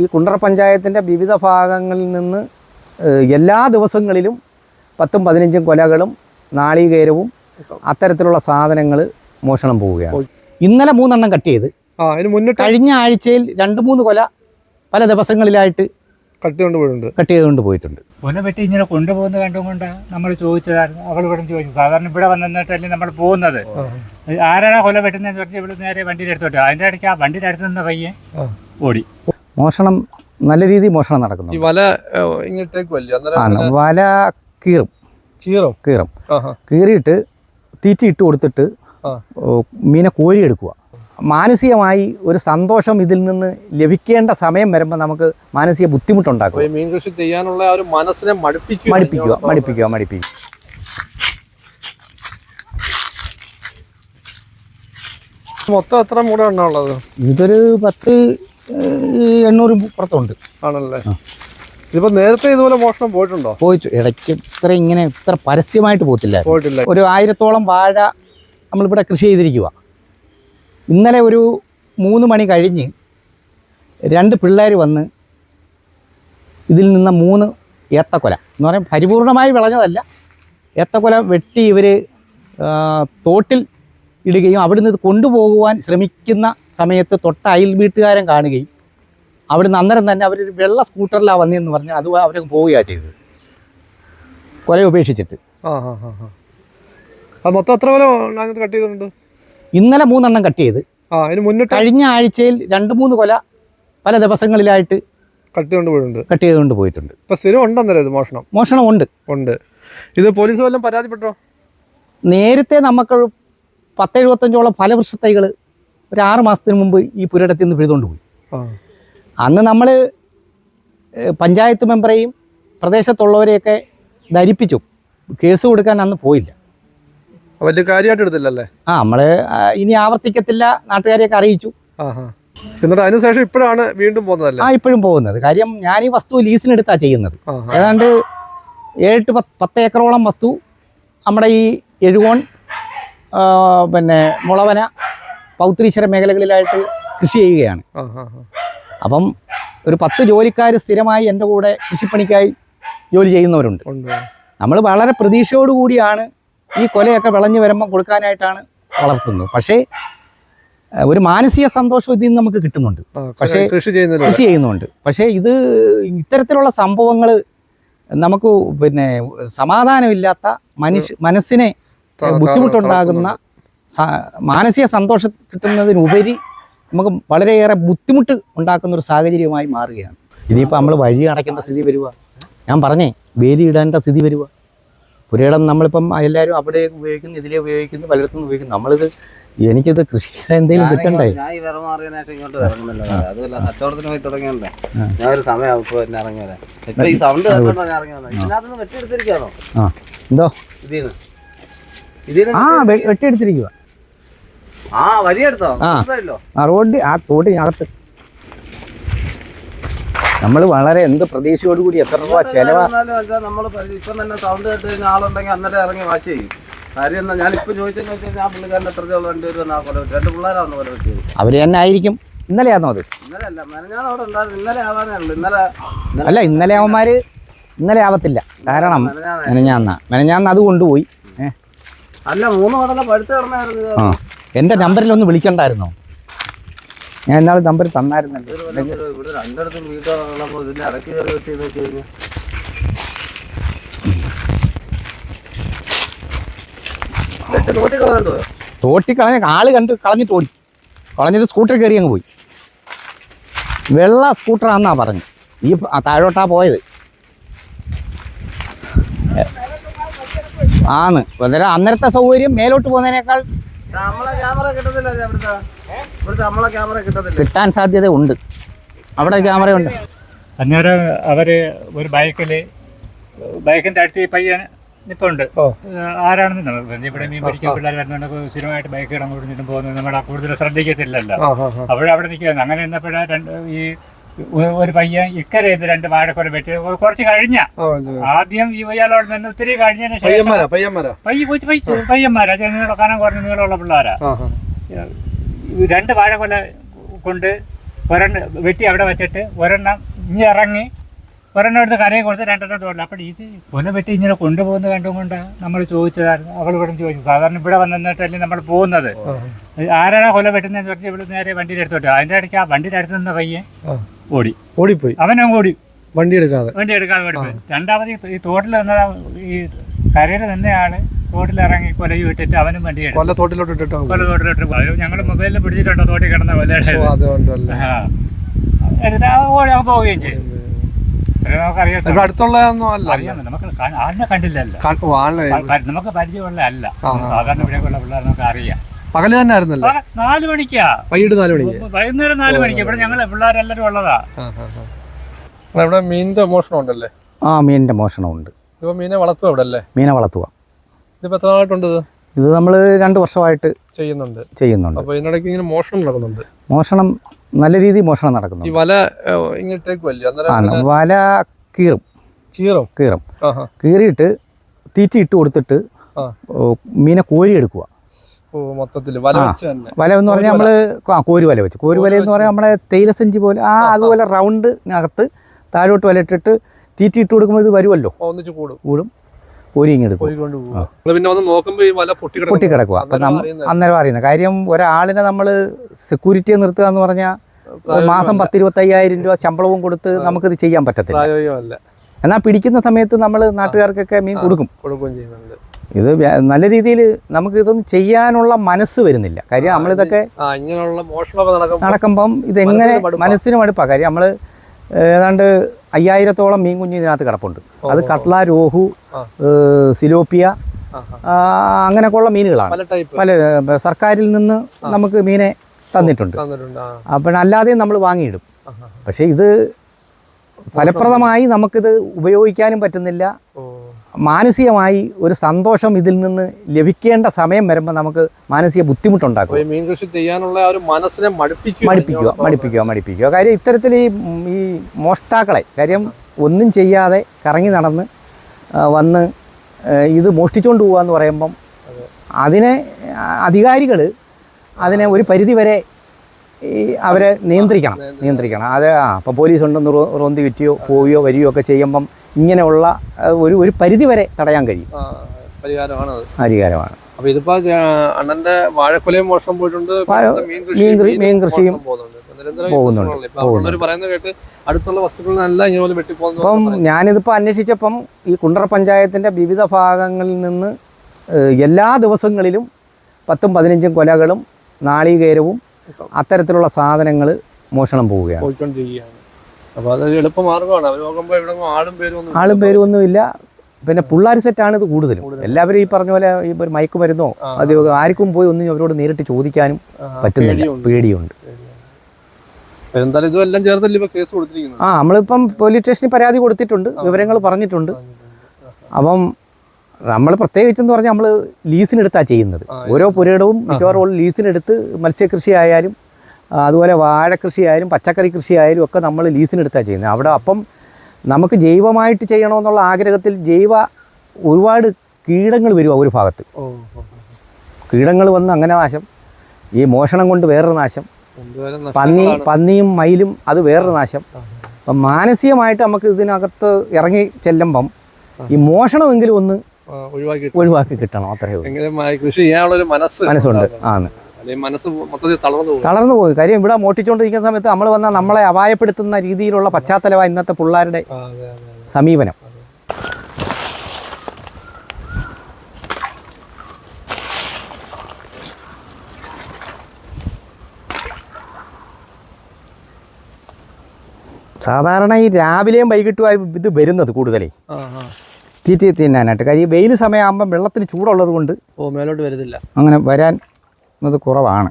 ഈ കുണ്ടറ പഞ്ചായത്തിന്റെ വിവിധ ഭാഗങ്ങളിൽ നിന്ന് എല്ലാ ദിവസങ്ങളിലും പത്തും പതിനഞ്ചും കൊലകളും നാളികേരവും അത്തരത്തിലുള്ള സാധനങ്ങൾ മോഷണം പോവുകയാണ്. ഇന്നലെ മൂന്നെണ്ണം കട്ട് ചെയ്ത്. കഴിഞ്ഞ ആഴ്ചയിൽ രണ്ട് മൂന്ന് കൊല പല ദിവസങ്ങളിലായിട്ട് കട്ട് പോയിട്ടുണ്ട്. കട്ട് ചെയ്തുകൊണ്ട് പോയിട്ടുണ്ട്. കൊല വെട്ടി ഇങ്ങനെ കൊണ്ടുപോകുന്നത് കണ്ടുകൊണ്ട് നമ്മൾ ചോദിച്ചതായിരുന്നു. അവൾ ഇവിടെ ചോദിച്ചു സാധാരണ ഇവിടെ വന്നിട്ടല്ലേ നമ്മൾ പോകുന്നത്? ആരാണ് കൊല വെട്ടുന്നതെന്ന് പറഞ്ഞാൽ ഇവിടെ നേരെ വണ്ടിയുടെ അടുത്തോട്ട്. അതിന്റെ ഇടയ്ക്ക് ആ വണ്ടിയുടെ അടുത്ത് നിന്ന് പയ്യെ ഓടി. മോഷണം നല്ല രീതിയിൽ മോഷണം ഈ നടക്കുന്നു വല ഇങ്ങോട്ടേക്ക് വലിയ? വല കീറും. കീറും? കീറും. കീറിയിട്ട് തീറ്റി ഇട്ട് കൊടുത്തിട്ട് മീനെ കോരിയെടുക്കുക മാനസികമായി ഒരു സന്തോഷം ഇതിൽ നിന്ന് ലഭിക്കേണ്ട സമയം വരുമ്പോൾ നമുക്ക് മാനസിക ബുദ്ധിമുട്ടുണ്ടാക്കും. മീൻ കൃഷി ചെയ്യാനുള്ള ഒരു മനസ്സിനെ മടുപ്പിക്കുക മടുപ്പിക്കുക മടുപ്പിക്കുക മടിപ്പിക്കുക. മൊത്തം എത്ര മൂടാണ് എണ്ണ ഉള്ളത്? ഇതൊരു പത്ത് ഏഹ്, എണ്ണൂറ് പുറത്തുണ്ട്. ആണല്ലേ? ഇപ്പൊ ഇതിപ്പോ നേരത്തെ ഇതുപോലെ മോഷണം പോയിട്ടുണ്ടോ? പോയിട്ട് ഇടയ്ക്ക് ഇത്ര ഇങ്ങനെ ഇത്ര പരസ്യമായിട്ട് പോത്തില്ല പോയിട്ടില്ല. ഒരു ആയിരത്തോളം വാഴ നമ്മളിവിടെ കൃഷി ചെയ്തിരിക്കുക ഇന്നലെ ഒരു മൂന്ന് മണി കഴിഞ്ഞ് രണ്ട് പിള്ളേർ വന്ന് ഇതിൽ നിന്ന് മൂന്ന് ഏത്തക്കൊല. എന്ന് പറയാൻ പരിപൂർണമായി വിളഞ്ഞതല്ല. ഏത്തക്കൊല വെട്ടി ഇവർ തോട്ടിൽ ഇടുകയും അവിടുന്ന് ഇത് കൊണ്ടുപോകുവാൻ ശ്രമിക്കുന്ന സമയത്ത് തൊട്ട അയൽ വീട്ടുകാരൻ കാണുകയും അവിടുന്ന് അന്നേരം തന്നെ അവരൊരു വെള്ള സ്കൂട്ടറിലാണ് വന്നതെന്ന് പറഞ്ഞ് അത് അവർ പോവുകയാണ് ചെയ്തത്. കൊല ഉപേക്ഷിച്ചിട്ട്. മൊത്തം എത്ര കട്ട് ചെയ്തിട്ടുണ്ട്? ഇന്നലെ മൂന്നെണ്ണം കട്ട് ചെയ്ത്. കഴിഞ്ഞ ആഴ്ചയിൽ രണ്ട് മൂന്ന് കൊല പല ദിവസങ്ങളിലായിട്ട് കട്ട് ചെയ്തുകൊണ്ട് പോയിട്ടുണ്ട്. കട്ട് ചെയ്തുകൊണ്ട് പോയിട്ടുണ്ട്. ഇപ്പൊ സ്ഥിരം ഉണ്ടെന്നല്ലേ ഇത് മോഷണം? മോഷണം ഉണ്ട്. ഉണ്ട്. ഇത് പോലീസ് വല്ലതും പരാതിപ്പെട്ടോ? നേരത്തെ നമുക്ക് പത്ത് എഴുപത്തഞ്ചോളം ഫലവൃക്ഷ തൈകൾ ഒരു ആറ് മാസത്തിന് മുമ്പ് ഈ പുരയിടത്തിൽ നിന്ന് പിഴുതുകൊണ്ട് പോയി. അന്ന് നമ്മൾ പഞ്ചായത്ത് മെമ്പറെയും പ്രദേശത്തുള്ളവരെയൊക്കെ ധരിപ്പിച്ചു. കേസ് കൊടുക്കാൻ അന്ന് പോയില്ല. വലിയ കാര്യമായിട്ട് എടുത്തില്ലല്ലേ? ആ നമ്മൾ ഇനി ആവർത്തിക്കത്തില്ല നാട്ടുകാരെയൊക്കെ അറിയിച്ചു. എന്നിട്ട് അതിനുശേഷം ഇപ്പോഴാണ് വീണ്ടും പോകുന്നത് ആ ഇപ്പോഴും പോകുന്നത്. കാര്യം ഞാൻ ഈ വസ്തു ലീസിനെടുത്താണ് ചെയ്യുന്നത്. ഏതാണ്ട് ഏഴ് പത്ത് ഏക്കറോളം വസ്തു നമ്മുടെ ഈ എഴുകോൺ പിന്നെ മുളവന പൗത്രീശ്വര മേഖലകളിലായിട്ട് കൃഷി ചെയ്യുകയാണ്. അപ്പം ഒരു പത്ത് ജോലിക്കാർ സ്ഥിരമായി എന്റെ കൂടെ കൃഷിപ്പണിക്കായി ജോലി ചെയ്യുന്നവരുണ്ട്. നമ്മൾ വളരെ പ്രതീക്ഷയോടുകൂടിയാണ് ഈ കൊലയൊക്കെ വിളഞ്ഞു വരുമ്പോൾ കൊടുക്കാനായിട്ടാണ് വളർത്തുന്നത്. പക്ഷേ ഒരു മാനസിക സന്തോഷം ഇതിൽ നിന്ന് നമുക്ക് കിട്ടുന്നുണ്ട്. പക്ഷേ കൃഷി കൃഷി ചെയ്യുന്നുണ്ട്. പക്ഷേ ഇത് ഇത്തരത്തിലുള്ള സംഭവങ്ങൾ നമുക്ക് പിന്നെ സമാധാനമില്ലാത്ത മനുഷ്യ മനസ്സിനെ ബുദ്ധിമുട്ടുണ്ടാകുന്ന മാനസിക സന്തോഷം കിട്ടുന്നതിനുപരി നമുക്ക് വളരെയേറെ ബുദ്ധിമുട്ട് ഉണ്ടാക്കുന്ന ഒരു സാഹചര്യമായി മാറുകയാണ്. ഇനിയിപ്പോൾ നമ്മൾ വഴി അടയ്ക്കേണ്ട സ്ഥിതി വരിക ഞാൻ പറഞ്ഞേ വേലി ഇടേണ്ട സ്ഥിതി വരിക പുരയിടം നമ്മളിപ്പം എല്ലാവരും അവിടെ ഉപയോഗിക്കുന്നു ഇതിലേ ഉപയോഗിക്കുന്നു പലയിടത്തും ഉപയോഗിക്കുന്നു. നമ്മളിത് എനിക്കിത് കൃഷി എന്തെങ്കിലും കിട്ടണ്ടേ? എന്തോ? ആ വെട്ടിയെടുത്തിരിക്കുക ആ വരിയെടുത്തോ? ആ. ആ റോഡ് ആ തോട്ടിനകത്ത്. നമ്മൾ വളരെ എന്ത് പ്രതീക്ഷയോടുകൂടി എത്ര രൂപ ചെലവാ നമ്മൾ ഇപ്പം തന്നെ സൗണ്ട് കേട്ട് കഴിഞ്ഞാൽ ആളുണ്ടെങ്കിൽ അന്നേരം ഇറങ്ങി വാച്ച് ചെയ്യും. കാര്യം ഇപ്പൊ ചോദിച്ചെന്ന് വെച്ച് കഴിഞ്ഞാൽ പുള്ളിക്കാരൻ എത്ര രൂപ കൊല രണ്ട് പിള്ളേരാന്ന് കൊല അവർ തന്നെ ആയിരിക്കും. ഇന്നലെയാന്നോ അത്? ഇന്നലെ അല്ല അവിടെ ഉണ്ടായിരുന്നു ഇന്നലെ ആവാനേ ഇന്നലെ അല്ല ഇന്നലെ അവന്മാർ ഇന്നലെ ആവത്തില്ല. കാരണം മെനഞ്ഞാന്ന്. മെനഞ്ഞാന്ന അത് കൊണ്ടുപോയി. അല്ല മൂന്ന് കടല പഴുത്ത് കിടന്നായിരുന്നു ഇത്. ആ എന്റെ നമ്പറിൽ ഒന്ന് വിളിക്കണ്ടായിരുന്നോ? ഞാൻ ഇന്നാൾ നമ്പർ തന്നായിരുന്നു ഇവിടെ- രണ്ടിടത്തും ഇതിന്റെ ഇടയ്ക്ക് കയറി കളയണ്ടോ തോട്ടി കളഞ്ഞ ആൾ കണ്ട് കളഞ്ഞിട്ട് ഓടി. കളഞ്ഞിട്ട് സ്കൂട്ടർ കയറി അങ്ങ് പോയി. വെള്ള സ്കൂട്ടറാന്നാ പറഞ്ഞു. ഈ താഴോട്ടാ പോയത്. ആണ്. അന്നേരം അന്നേരത്തെ സൗകര്യം മേലോട്ട് പോകുന്നതിനേക്കാൾ കിട്ടാൻ സാധ്യത ഉണ്ട് അവിടെ ക്യാമറ ഉണ്ട്. അന്നേരം അവർ ഒരു ബൈക്കിൽ ബൈക്കിന്റെ അടുത്ത് ഈ പയ്യൻ നിപ്പുണ്ട്. ആരാണെന്ന് നമ്മൾ ഇവിടെ മീൻ പിടിക്കാൻ പിള്ളേർ വരുന്നുണ്ട് സ്ഥിരമായിട്ട് ബൈക്ക് ഇടം കൊടുത്തിട്ട് പോകുന്നത് നമ്മുടെ കൂടുതൽ ശ്രദ്ധിക്കത്തില്ലല്ലോ. ആ അപ്പോഴവിടെ നിൽക്കുന്നത് അങ്ങനെ എന്നപ്പോഴാ രണ്ട് ഈ ഒരു പയ്യൻ ഇക്കരെ ഇത് രണ്ട് വാഴക്കൊല വെട്ടി. കുറച്ച് കഴിഞ്ഞ. ആദ്യം ഈ ഇയാളോട് നിന്ന് ഒത്തിരി കഴിഞ്ഞതിന് ശേഷം പയ്യന്മാരാ കാണാൻ കുറഞ്ഞ നീളമുള്ള പിള്ളേരാ. രണ്ട് വാഴക്കൊല കൊണ്ട് ഒരെണ്ണം വെട്ടി അവിടെ വെച്ചിട്ട് ഒരെണ്ണം ഇനി ഇറങ്ങി ഒരെണ്ണം എടുത്ത് കരയെ കൊടുത്ത് രണ്ടെണ്ണം തോന്നില്ല അപ്പോൾ ഇത് കൊല വെട്ടി ഇങ്ങനെ കൊണ്ടുപോകുന്നത് കണ്ടുകൊണ്ട് നമ്മൾ ചോദിച്ചതായിരുന്നു. അവൾ ഇവിടെ ചോദിച്ചു സാധാരണ ഇവിടെ വന്നിട്ടല്ലേ നമ്മൾ പോകുന്നത്? ആരാണ് കൊല വെട്ടുന്നതെന്ന് പറഞ്ഞാൽ ഇവിടെ നേരെ വണ്ടിയുടെ അടുത്തോട്ട് അതിന്റെ ഇടയ്ക്ക് ആ വണ്ടിയുടെ അടുത്ത് നിന്ന പയ്യെ ഓടി. ഓടിപ്പോയി. അവനും ഓടി. വണ്ടി എടുക്കാതെ. വണ്ടി എടുക്കാതെ ഓടിപ്പോയി രണ്ടാമത് ഈ- തോട്ടിൽ വന്ന ഈ കരയിൽ നിന്നയാൾ തോട്ടിലിറങ്ങി കൊലയും ഇട്ടിട്ട് അവനും വണ്ടി കൊല തോട്ടിലോട്ട് ഇട്ടിട്ട് കൊല തോട്ടിലോട്ട് ഞങ്ങൾ മൊബൈലിൽ പിടിച്ചിട്ടുണ്ടോ തോട്ടിൽ കിടന്ന കൊല ആ. ഓടി പോവുകയും ചെയ്തു. പിന്നെ നമുക്കറിയാം ഇവിടെ അടുത്തുള്ള അല്ല. അറിയാം. നമുക്ക് ആളിനെ കണ്ടില്ലല്ലോ നമുക്ക് പരിചയമുള്ള അല്ല. സാധാരണ ഇവിടെയൊക്കെയുള്ള പിള്ളേർ നമുക്ക് അറിയാം. പകൽ തന്നെ ആയിരുന്നല്ലോ? നാല് മണിക്കാ. വൈകിട്ട് നാല് മണിക്ക്. വൈകുന്നേരം നാല് മണിക്ക്. ഇവിടെ ഞങ്ങൾ പിള്ളേരെല്ലാരും ഉള്ളതാ. ഇവിടെ മീനിന്റെ മോഷണം ഉണ്ടല്ലേ? ആ മീനിന്റെ മോഷണമുണ്ട് ഇപ്പൊ മീനെ വളർത്തുക ഇവിടെ അല്ലേ മീനെ വളർത്തുക ഇതിപ്പോ എത്ര നാളായിട്ടുണ്ട് ഇത്? ഇത് നമ്മൾ രണ്ട് വർഷമായിട്ട് ചെയ്യുന്നുണ്ട്. ചെയ്യുന്നുണ്ട്. അപ്പോൾ ഇതിനിടയ്ക്ക് ഇങ്ങനെ മോഷണം നടക്കുന്നുണ്ട്. മോഷണം നല്ല രീതിയിൽ മോഷണം ഈ നടക്കുന്നുണ്ട് വല വല കീറും. കീറും? കീറും. കീറിയിട്ട് തീറ്റ ഇട്ട് കൊടുത്തിട്ട് മീനെ കോരി എടുക്കുക. വല എന്ന് പറഞ്ഞാൽ നമ്മൾ ആ കോരി വല വെച്ച്. കോരി വല എന്ന് പറഞ്ഞാൽ നമ്മുടെ തേയിലസഞ്ചി പോലെ. ആ അതുപോലെ റൗണ്ടിനകത്ത് താഴോട്ട് വല ഇട്ടിട്ട് തീറ്റ ഇട്ട് കൊടുക്കുമ്പോൾ ഇത് വരുമല്ലോ കൂടും. കൂടും അപ്പൊ അന്നേരം അറിയുന്ന അറിയുന്നത്. കാര്യം ഒരാളിനെ നമ്മൾ സെക്യൂരിറ്റി നിർത്തുക എന്ന് പറഞ്ഞാൽ മാസം പത്തിരുപത്തയ്യായിരം രൂപ ശമ്പളവും കൊടുത്ത് നമുക്കിത് ചെയ്യാൻ പറ്റത്തില്ല. എന്നാൽ പിടിക്കുന്ന സമയത്ത് നമ്മൾ നാട്ടുകാർക്കൊക്കെ മീൻ കൊടുക്കും. ഇത് നല്ല രീതിയിൽ നമുക്ക് ഇതൊന്നും ചെയ്യാനുള്ള മനസ്സ് വരുന്നില്ല. കാര്യം നമ്മളിതൊക്കെ നടക്കുമ്പം ഇതെങ്ങനെ. മനസ്സിന് മടുപ്പാണ് കാര്യം നമ്മൾ ഏതാണ്ട് അയ്യായിരത്തോളം മീൻ കുഞ്ഞ് ഇതിനകത്ത് കിടപ്പുണ്ട്. അത് കട്ട്ല രോഹു സിലോപ്പിയ അങ്ങനെയൊക്കെയുള്ള മീനുകളാണ്. പല സർക്കാരിൽ നിന്ന് നമുക്ക് മീനെ തന്നിട്ടുണ്ട്. അപ്പം അല്ലാതെയും നമ്മൾ വാങ്ങിയിടും. പക്ഷേ ഇത് ഫലപ്രദമായി നമുക്കിത് ഉപയോഗിക്കാനും പറ്റുന്നില്ല. മാനസികമായി ഒരു സന്തോഷം ഇതിൽ നിന്ന് ലഭിക്കേണ്ട സമയം വരുമ്പോൾ നമുക്ക് മാനസിക ബുദ്ധിമുട്ടുണ്ടാക്കും. മീൻ കൃഷി ചെയ്യാനുള്ള ഒരു മനസ്സിനെ മടുപ്പിക്കുക മടുപ്പിക്കുക മടുപ്പിക്കുക മടിപ്പിക്കുക. കാര്യം ഇത്തരത്തിൽ ഈ ഈ മോഷ്ടാക്കളെ കാര്യം ഒന്നും ചെയ്യാതെ കറങ്ങി നടന്ന് വന്ന് ഇത് മോഷ്ടിച്ചുകൊണ്ട് പോകുക എന്ന് പറയുമ്പം അതിനെ അധികാരികൾ അതിനെ ഒരു പരിധി വരെ ഈ അവരെ നിയന്ത്രിക്കണം നിയന്ത്രിക്കണം. അത് ആ അപ്പം പോലീസ് ഉണ്ടെന്ന് റോന്തി വിറ്റിയോ പോവുകയോ വരികയോ ഒക്കെ ചെയ്യുമ്പം ഇങ്ങനെയുള്ള ഒരു ഒരു പരിധി വരെ തടയാൻ കഴിയും. ആ, പരിഹാരമാണ് അത്. അധികാരമാണ് അപ്പൊ ഇതിപ്പോ അണ്ണന്റെ വാഴക്കൊലയും മോഷണം പോയിട്ടുണ്ട്. മീൻ കൃഷിയും പോകുന്നുണ്ട്. പറയുന്നത് കേട്ട് അടുത്തുള്ള വസ്തുക്കളെല്ലാം അപ്പം വെട്ടിപ്പോകുന്നു ഞാനിതിപ്പോൾ അന്വേഷിച്ചപ്പം ഈ കുണ്ടറ പഞ്ചായത്തിന്റെ വിവിധ ഭാഗങ്ങളിൽ നിന്ന് എല്ലാ ദിവസങ്ങളിലും പത്തും പതിനഞ്ചും കൊലകളും നാളികേരവും അത്തരത്തിലുള്ള സാധനങ്ങൾ മോഷണം പോവുകയാണ്. പോയിക്കൊണ്ടിരിക്കുകയാണ്. അപ്പൊ അത് എളുപ്പ മാർഗമാണ് അവർ നോക്കുമ്പോ ഇവിടെ ആളും പേരും ഒന്നും ആളും പേരും ഒന്നുമില്ല പിന്നെ പിള്ളേർ സെറ്റാണ് ഇത് കൂടുതലും. എല്ലാവരും ഈ പറഞ്ഞ പോലെ ഈ ഒരു മയക്കു മരുന്നോ അത് ആർക്കും പോയി ഒന്നും അവരോട് നേരിട്ട് ചോദിക്കാനും പറ്റുന്ന പറ്റുന്നില്ല. പേടിയുണ്ട്. ഇതെല്ലാം ചേർത്തല്ലേ കേസ് കൊടുത്തിരിക്കുന്നത്? ആ നമ്മളിപ്പം പോലീസ് സ്റ്റേഷനിൽ പരാതി കൊടുത്തിട്ടുണ്ട് വിവരങ്ങൾ പറഞ്ഞിട്ടുണ്ട്. അപ്പം നമ്മൾ പ്രത്യേകിച്ച് എന്ന് പറഞ്ഞാൽ നമ്മൾ ലീസിനെടുത്താണ് ചെയ്യുന്നത് ഓരോ പുരയിടവും മിക്കവാറും ലീസിനെടുത്ത് മത്സ്യകൃഷി ആയാലും അതുപോലെ അതുപോലെ വാഴകൃഷി ആയാലും പച്ചക്കറി കൃഷി ആയാലും ഒക്കെ നമ്മൾ ലീസിനെടുത്താണ് ചെയ്യുന്നത്. അവിടെ അപ്പം നമുക്ക് ജൈവമായിട്ട് ചെയ്യണമെന്നുള്ള ആഗ്രഹത്തിൽ ജൈവ ഒരുപാട് കീടങ്ങൾ വരും ഒരു ഭാഗത്ത്. കീടങ്ങൾ വന്ന് അങ്ങനെ നാശം. ഈ മോഷണം കൊണ്ട് വേറൊരു നാശം. പന്നി പന്നിയും മയിലും അത് വേറൊരു നാശം. അപ്പം മാനസികമായിട്ട് നമുക്ക് ഇതിനകത്ത് ഇറങ്ങി ചെല്ലുമ്പം ഈ മോഷണമെങ്കിലും ഒന്ന് ഒഴിവാക്കി ഒഴിവാക്കി കിട്ടണം അത്രയേ ഉള്ളൂ. കൃഷി ചെയ്യാനുള്ള ഒരു മനസ്സ് മനസ്സുണ്ട്. ആണ് മനസ്സ് മൊത്തത്തിൽ തളർന്നു പോകും. തളർന്നു പോയി കാര്യം ഇവിടെ മോട്ടിച്ചുകൊണ്ടിരിക്കുന്ന സമയത്ത് നമ്മൾ വന്നാൽ നമ്മളെ അപായപ്പെടുത്തുന്ന രീതിയിലുള്ള പശ്ചാത്തലമാണ് ഇന്നത്തെ പിള്ളേരുടെ. സമീപനം. സാധാരണ ഈ രാവിലെയും വൈകിട്ടുമായി ഇത് വരുന്നത് കൂടുതലേ. തീറ്റ തിന്നാനായിട്ട്. കാര്യം വെയിൽ സമയമാകുമ്പം വെള്ളത്തിന് ചൂടുള്ളത് കൊണ്ട് ഓ മേലോട്ട് വരുന്നില്ല അങ്ങനെ വരാൻ അത് കുറവാണ്.